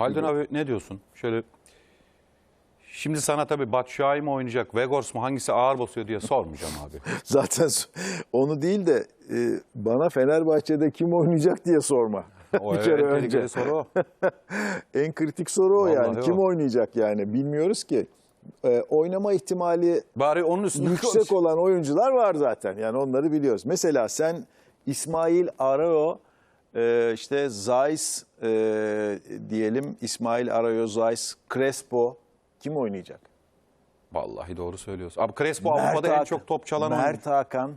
Haldun abi ne diyorsun? Şöyle Şimdi sana tabii Batshuayi mi oynayacak, Vegors mu hangisi ağır basıyor diye sormayacağım abi. Zaten onu değil de e, bana Fenerbahçe'de kim oynayacak diye sorma. O evet, tehlikeli önce. soru o. En kritik soru o Vallahi yani. Kim o. oynayacak yani bilmiyoruz ki. E, oynama ihtimali Bari onun üstünde yüksek konuş. olan oyuncular var zaten. Yani onları biliyoruz. Mesela sen İsmail Arao, e, işte Zayis e, diyelim İsmail Arao, Zayis, Crespo kim oynayacak? Vallahi doğru söylüyorsun. Abi Crespo Avrupa'da en Hakan- çok top çalan Mert. Hakan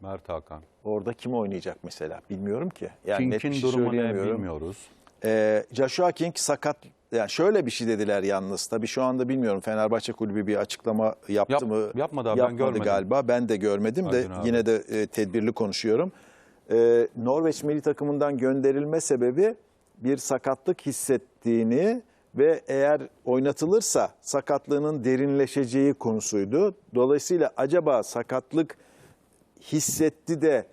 Mert Hakan. orada kim oynayacak mesela? Bilmiyorum ki. Yani net King'in şey durumu ne söyleyemiyorum. bilmiyoruz. Ee, Joshua King sakat. Yani şöyle bir şey dediler yalnız. Tabii şu anda bilmiyorum Fenerbahçe kulübü bir açıklama yaptı Yap- mı? yapmadı abi, ben Yapmadı görmedim. galiba. Ben de görmedim de Aydın abi. yine de e, tedbirli konuşuyorum. Ee, Norveç milli takımından gönderilme sebebi bir sakatlık hissettiğini ve eğer oynatılırsa sakatlığının derinleşeceği konusuydu. Dolayısıyla acaba sakatlık hissetti de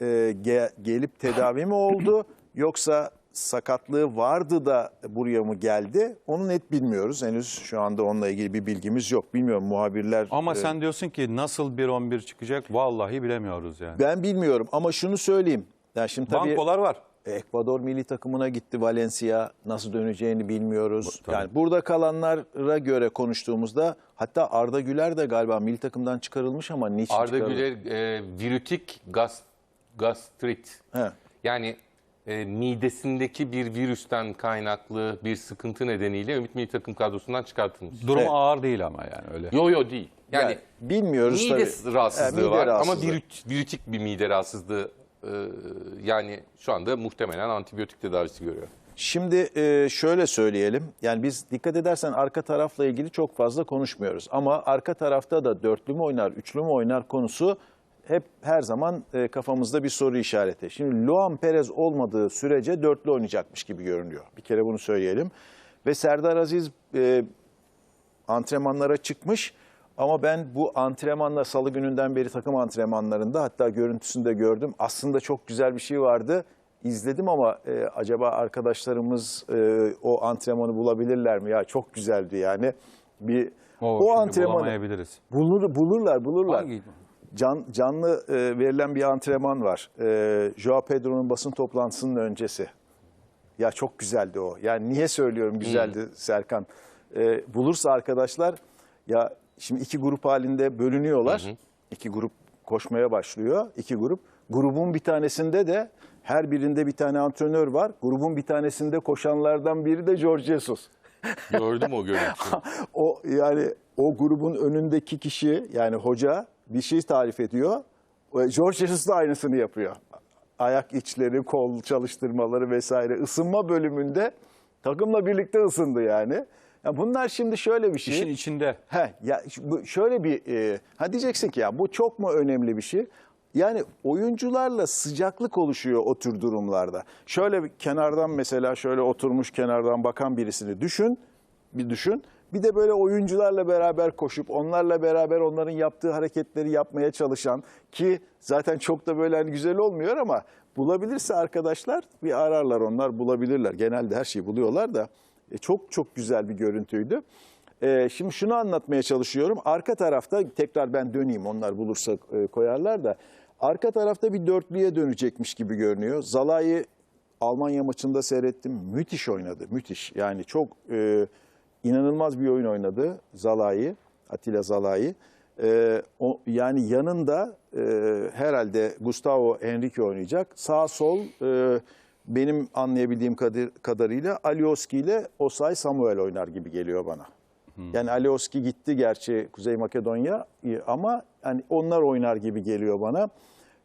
e, ge- gelip tedavi mi oldu yoksa sakatlığı vardı da buraya mı geldi? Onu net bilmiyoruz. Henüz şu anda onunla ilgili bir bilgimiz yok. Bilmiyorum muhabirler. Ama e, sen diyorsun ki nasıl bir 11 çıkacak? Vallahi bilemiyoruz yani. ben bilmiyorum ama şunu söyleyeyim. Yani şimdi tabii Bankolar var. Ekvador milli takımına gitti Valencia. Nasıl döneceğini bilmiyoruz. Bu- tabii. Yani burada kalanlara göre konuştuğumuzda hatta Arda Güler de galiba milli takımdan çıkarılmış ama niçin Arda çıkarıldı? Güler e, virütik gas, gastrit. He. Yani e, midesindeki bir virüsten kaynaklı bir sıkıntı nedeniyle Ümit Milli Takım kadrosundan çıkartılmış. Durum Evet. ağır değil ama yani öyle. Yo yo değil. Yani, Yani bilmiyoruz mide tabii. rahatsızlığı He, mide var rahatsızlığı. ama virüt, virütik bir mide rahatsızlığı e, yani şu anda muhtemelen antibiyotik tedavisi görüyor. Şimdi e, şöyle söyleyelim. Yani biz dikkat edersen arka tarafla ilgili çok fazla konuşmuyoruz. Ama arka tarafta da dörtlü mü oynar, üçlü mü oynar konusu hep her zaman e, kafamızda bir soru işareti. Şimdi Luan Perez olmadığı sürece dörtlü oynayacakmış gibi görünüyor. Bir kere bunu söyleyelim. Ve Serdar Aziz e, antrenmanlara çıkmış. Ama ben bu antrenmanla salı gününden beri takım antrenmanlarında hatta görüntüsünde gördüm. Aslında çok güzel bir şey vardı. İzledim ama e, acaba arkadaşlarımız e, o antrenmanı bulabilirler mi? Ya çok güzeldi yani. Bir O, o, antrenmanı bulamayabiliriz. bulur, bulurlar, bulurlar. Hangi? Can, canlı e, verilen bir antrenman var. E, Joao Pedro'nun basın toplantısının öncesi. Ya çok güzeldi o. Yani niye söylüyorum güzeldi Serkan? E, bulursa arkadaşlar ya şimdi iki grup halinde bölünüyorlar. İki grup koşmaya başlıyor. İki grup. Grubun bir tanesinde de her birinde bir tane antrenör var. Grubun bir tanesinde koşanlardan biri de George Jesus. Gördüm o görüntüyü. O yani o grubun önündeki kişi yani hoca bir şey tarif ediyor. Ve George Jesus da aynısını yapıyor. Ayak içleri, kol çalıştırmaları vesaire ısınma bölümünde takımla birlikte ısındı yani. Ya bunlar şimdi şöyle bir şey. İşin içinde. He, ya bu şöyle bir e, ha diyeceksin ki ya bu çok mu önemli bir şey? Yani oyuncularla sıcaklık oluşuyor o tür durumlarda. Şöyle bir kenardan mesela şöyle oturmuş kenardan bakan birisini düşün. Bir düşün. Bir de böyle oyuncularla beraber koşup onlarla beraber onların yaptığı hareketleri yapmaya çalışan ki zaten çok da böyle hani güzel olmuyor ama bulabilirse arkadaşlar bir ararlar onlar bulabilirler. Genelde her şeyi buluyorlar da e, çok çok güzel bir görüntüydü. Ee, şimdi şunu anlatmaya çalışıyorum. Arka tarafta tekrar ben döneyim onlar bulursa e, koyarlar da. Arka tarafta bir dörtlüye dönecekmiş gibi görünüyor. Zalai Almanya maçında seyrettim. Müthiş oynadı. Müthiş. Yani çok e, inanılmaz bir oyun oynadı Zalai. Atilla Zalai. E, o, yani yanında e, herhalde Gustavo Henrique oynayacak. Sağ sol e, benim anlayabildiğim kadir- kadarıyla Alioski ile Osay Samuel oynar gibi geliyor bana. Yani Alioski gitti gerçi Kuzey Makedonya e, ama yani onlar oynar gibi geliyor bana.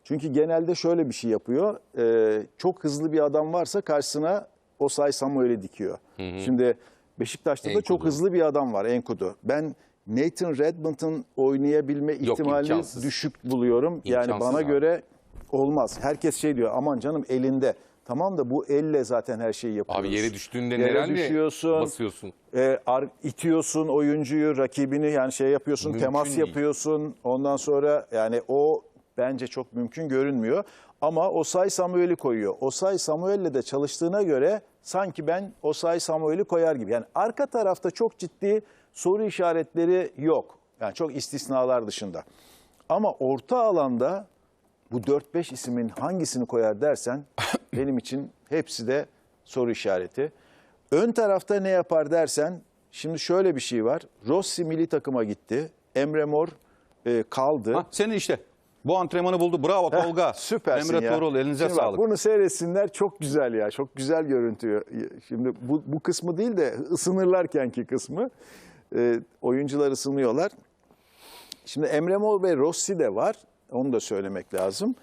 Çünkü genelde şöyle bir şey yapıyor. e, çok hızlı bir adam varsa karşısına Osay Samuel'i dikiyor. Şimdi Beşiktaş'ta da çok Enkudu. hızlı bir adam var Enkudu. Ben Nathan Redmond'un oynayabilme Yok, ihtimalini imkansız. düşük buluyorum. yani İmkansız bana abi. göre olmaz. Herkes şey diyor aman canım elinde. Tamam da bu elle zaten her şeyi yapıyoruz. Abi yere düştüğünde Yere nelerle düşüyorsun. basıyorsun? E, ar- itiyorsun oyuncuyu, rakibini yani şey yapıyorsun, Mümkün temas değil. yapıyorsun. Ondan sonra yani o bence çok mümkün görünmüyor. Ama Osay Samuel'i koyuyor. Osay Samuel'le de çalıştığına göre sanki ben Osay Samuel'i koyar gibi. Yani arka tarafta çok ciddi soru işaretleri yok. Yani çok istisnalar dışında. Ama orta alanda bu 4-5 ismin hangisini koyar dersen benim için hepsi de soru işareti. Ön tarafta ne yapar dersen şimdi şöyle bir şey var. Rossi milli takıma gitti. Emre Mor e, kaldı. Ha, senin işte. Bu antrenmanı buldu. Bravo Heh, Tolga. Süpersin Emre ya. Tuğrul elinize Şimdi bak, sağlık. bunu seyretsinler çok güzel ya. Çok güzel görüntüyor. Şimdi bu, bu kısmı değil de ısınırlarkenki kısmı. E, oyuncular ısınıyorlar. Şimdi Emre Mor ve Rossi de var. Onu da söylemek lazım.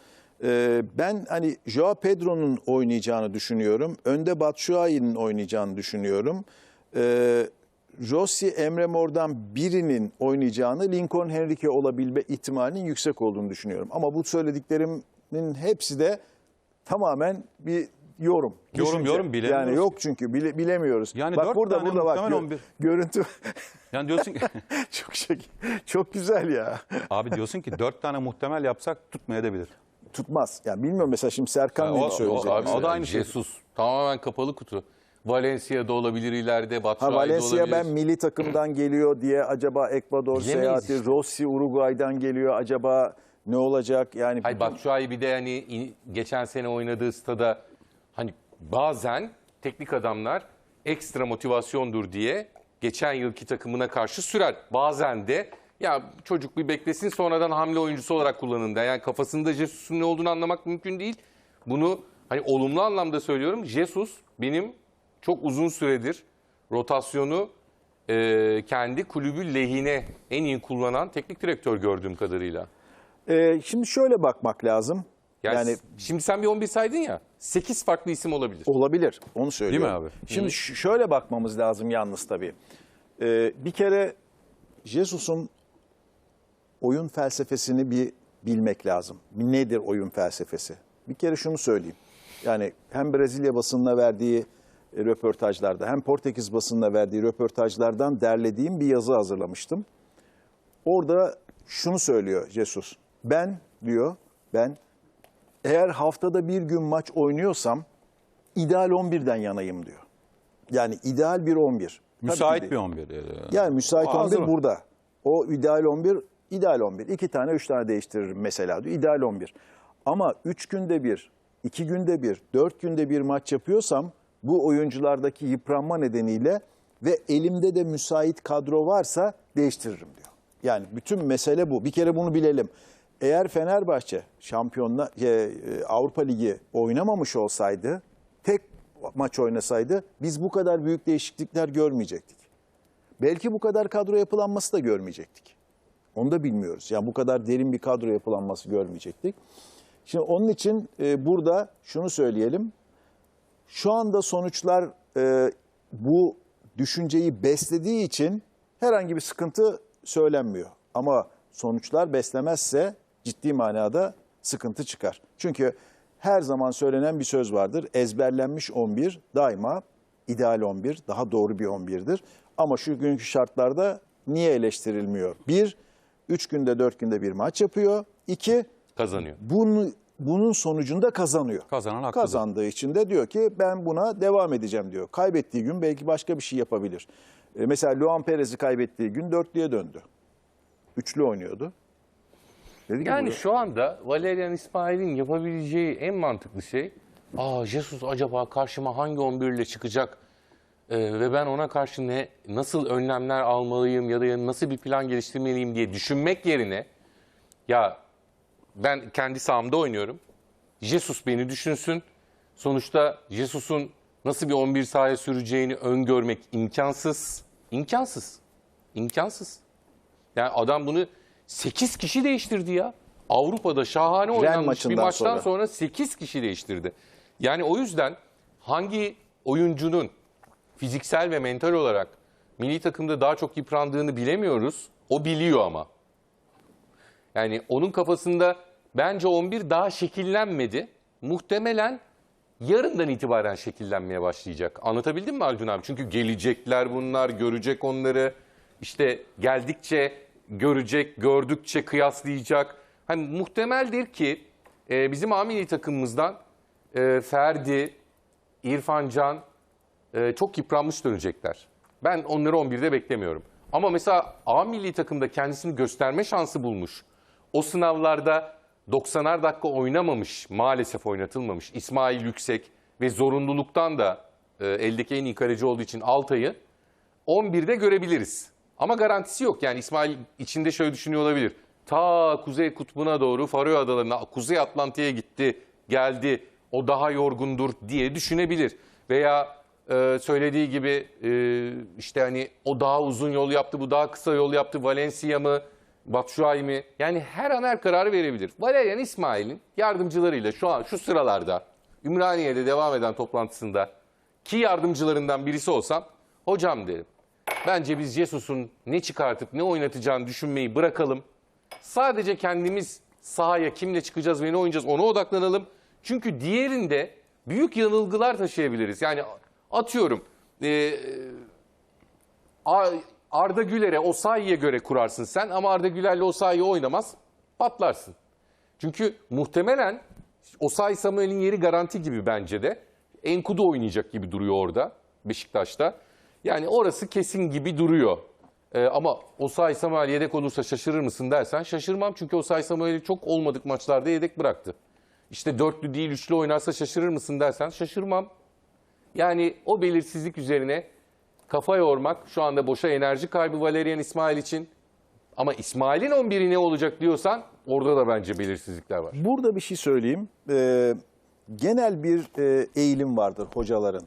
E, ben hani Joao Pedro'nun oynayacağını düşünüyorum. Önde Batshuayi'nin oynayacağını düşünüyorum. E, Rossi, Emre Mor'dan birinin oynayacağını Lincoln Henrique olabilme ihtimalinin yüksek olduğunu düşünüyorum. Ama bu söylediklerimin hepsi de tamamen bir yorum. Yorum, düşünce. yorum, bilemiyoruz Yani yok çünkü bile- bilemiyoruz. Yani bak burada tane burada bak gö- 11. görüntü Yani diyorsun ki çok şey, çok güzel ya. abi diyorsun ki dört tane muhtemel yapsak tutmayabilir. Tutmaz. Yani bilmiyorum mesela şimdi Serkan ne o- o- söyleyecek? abi, o da aynı şey. Jesus tamamen kapalı kutu. Valencia'da olabilir ileride, Batshuayi'de Valencia olabilir. ben milli takımdan geliyor diye acaba Ekvador Bilemeyiz seyahati, işte. Rossi Uruguay'dan geliyor acaba ne olacak? Yani Hayır Batshuayi bir de hani geçen sene oynadığı stada hani bazen teknik adamlar ekstra motivasyondur diye geçen yılki takımına karşı sürer. Bazen de ya çocuk bir beklesin sonradan hamle oyuncusu olarak kullanın da. Yani kafasında Jesus'un ne olduğunu anlamak mümkün değil. Bunu hani olumlu anlamda söylüyorum. Jesus benim çok uzun süredir rotasyonu e, kendi kulübü lehine en iyi kullanan teknik direktör gördüğüm kadarıyla. Ee, şimdi şöyle bakmak lazım. Yani, Yani şimdi sen bir 11 saydın ya 8 farklı isim olabilir. Olabilir. Onu söylüyorum. Abi? Şimdi ş- şöyle bakmamız lazım yalnız tabii. Ee, bir kere Jesus'un oyun felsefesini bir bilmek lazım. Nedir oyun felsefesi? Bir kere şunu söyleyeyim. Yani hem Brezilya basınına verdiği röportajlarda hem Portekiz basınına verdiği röportajlardan derlediğim bir yazı hazırlamıştım. Orada şunu söylüyor Jesus. Ben diyor, ben eğer haftada bir gün maç oynuyorsam ideal 11'den yanayım diyor. Yani ideal bir 11. Tabii ki Müsait bir 11. Yani. Yani müsait O 11 hazır mı? burada. O ideal 11, ideal 11. İki tane, üç tane değiştiririm mesela diyor. İdeal 11. Ama üç günde bir, iki günde bir, dört günde bir maç yapıyorsam bu oyunculardaki yıpranma nedeniyle ve elimde de müsait kadro varsa değiştiririm diyor. Yani bütün mesele bu. Bir kere bunu bilelim. Eğer Fenerbahçe şampiyonla e, e, Avrupa Ligi oynamamış olsaydı, tek maç oynasaydı biz bu kadar büyük değişiklikler görmeyecektik. Belki bu kadar kadro yapılanması da görmeyecektik. Onu da bilmiyoruz. Yani bu kadar derin bir kadro yapılanması görmeyecektik. Şimdi onun için e, burada şunu söyleyelim. Şu anda sonuçlar e, bu düşünceyi beslediği için herhangi bir sıkıntı söylenmiyor. Ama sonuçlar beslemezse ciddi manada sıkıntı çıkar. Çünkü her zaman söylenen bir söz vardır. Ezberlenmiş 11 daima ideal 11, daha doğru bir 11'dir. Ama şu günkü şartlarda niye eleştirilmiyor? Bir, üç günde dört günde bir maç yapıyor. İki, Kazanıyor. bunu, bunun sonucunda kazanıyor. Kazanan haklıdır. Kazandığı için de diyor ki ben buna devam edeceğim diyor. Kaybettiği gün belki başka bir şey yapabilir. E, mesela Luan Perez'i kaybettiği gün dörtlüye döndü. Üçlü oynuyordu. Dedi ki Yani bu- şu anda Valerian İsmail'in yapabileceği en mantıklı şey Aa Jesus acaba karşıma hangi 11 ile çıkacak Ee, ve ben ona karşı ne nasıl önlemler almalıyım ya da nasıl bir plan geliştirmeliyim diye düşünmek yerine ya ben kendi sahamda oynuyorum. Jesus beni düşünsün. Sonuçta Jesus'un nasıl bir 11 sahaya süreceğini öngörmek imkansız. İmkansız. İmkansız. Yani adam bunu 8 kişi değiştirdi ya. Avrupa'da şahane oynanmış bir maçtan sonra. sonra 8 kişi değiştirdi. Yani o yüzden hangi oyuncunun fiziksel ve mental olarak milli takımda daha çok yıprandığını bilemiyoruz. O biliyor ama. Yani onun kafasında bence 11 daha şekillenmedi. Muhtemelen yarından itibaren şekillenmeye başlayacak. Anlatabildim mi Aldun abi? Çünkü gelecekler bunlar, görecek onları. İşte geldikçe görecek, gördükçe kıyaslayacak. Hani muhtemeldir ki Ee, bizim A milli takımımızdan e, Ferdi, İrfan Can e, çok yıpranmış dönecekler. Ben onları 11'de beklemiyorum. Ama mesela A milli takımda kendisini gösterme şansı bulmuş. O sınavlarda 90'ar dakika oynamamış, maalesef oynatılmamış. İsmail Yüksek ve zorunluluktan da e, eldeki en iyi kaleci olduğu için Altay'ı 11'de görebiliriz. Ama garantisi yok. Yani İsmail içinde şöyle düşünüyor olabilir. Ta Kuzey Kutbu'na doğru Faroe Adaları'na, Kuzey Atlantik'e gitti, geldi. O daha yorgundur diye düşünebilir. Veya e, söylediği gibi e, işte hani o daha uzun yol yaptı, bu daha kısa yol yaptı. Valencia mı, Batshuayi? Yani her an her kararı verebilir. Valerian İsmail'in yardımcılarıyla şu an şu sıralarda Ümraniye'de devam eden toplantısında ki yardımcılarından birisi olsam hocam derim. Bence biz Jesus'un ne çıkartıp ne oynatacağını düşünmeyi bırakalım. Sadece kendimiz sahaya kimle çıkacağız ve ne oynayacağız ona odaklanalım. Çünkü diğerinde büyük yanılgılar taşıyabiliriz. Yani atıyorum e, A- Arda Güler'e o sahiye göre kurarsın sen ama Arda Güler'le o sahiye oynamaz patlarsın. Çünkü muhtemelen Osay Samuel'in yeri garanti gibi bence de. Enkudu oynayacak gibi duruyor orada Beşiktaş'ta. Yani orası kesin gibi duruyor. Ee, ama Osay Samuel yedek olursa şaşırır mısın dersen şaşırmam. Çünkü Osay Samuel'i çok olmadık maçlarda yedek bıraktı. İşte dörtlü değil üçlü oynarsa şaşırır mısın dersen şaşırmam. Yani o belirsizlik üzerine kafa yormak şu anda boşa enerji kaybı Valerian İsmail için. Ama İsmail'in 11'i ne olacak diyorsan orada da bence belirsizlikler var. Burada bir şey söyleyeyim. Ee, genel bir e, eğilim vardır hocaların.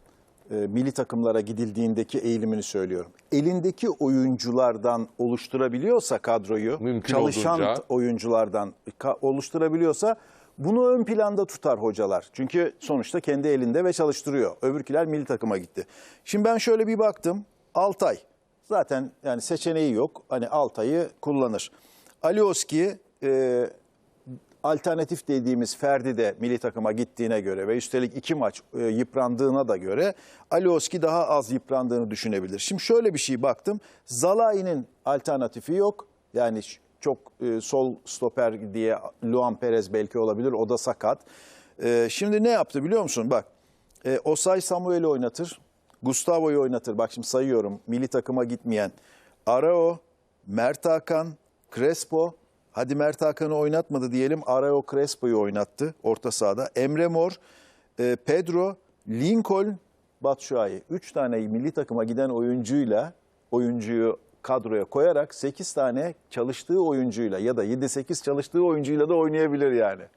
E, milli takımlara gidildiğindeki eğilimini söylüyorum. Elindeki oyunculardan oluşturabiliyorsa kadroyu, Mümkün çalışan olduğunca. oyunculardan oluşturabiliyorsa bunu ön planda tutar hocalar. Çünkü sonuçta kendi elinde ve çalıştırıyor. Öbürküler milli takıma gitti. Şimdi ben şöyle bir baktım. Altay. Zaten yani seçeneği yok. Hani Altay'ı kullanır. Alioski e, alternatif dediğimiz Ferdi de milli takıma gittiğine göre ve üstelik iki maç e, yıprandığına da göre Alioski daha az yıprandığını düşünebilir. Şimdi şöyle bir şey baktım. Zalai'nin alternatifi yok. Yani çok e, sol stoper diye Luan Perez belki olabilir. O da sakat. E, şimdi ne yaptı biliyor musun? Bak e, Osay Samuel'i oynatır. Gustavo'yu oynatır. Bak şimdi sayıyorum. Milli takıma gitmeyen. Arao, Mert Hakan, Crespo. Hadi Mert Hakan'ı oynatmadı diyelim. Arao Crespo'yu oynattı orta sahada. Emre Mor, e, Pedro, Lincoln, Batshuayi. Üç tane milli takıma giden oyuncuyla oyuncuyu kadroya koyarak 8 tane çalıştığı oyuncuyla ya da 7-8 çalıştığı oyuncuyla da oynayabilir yani.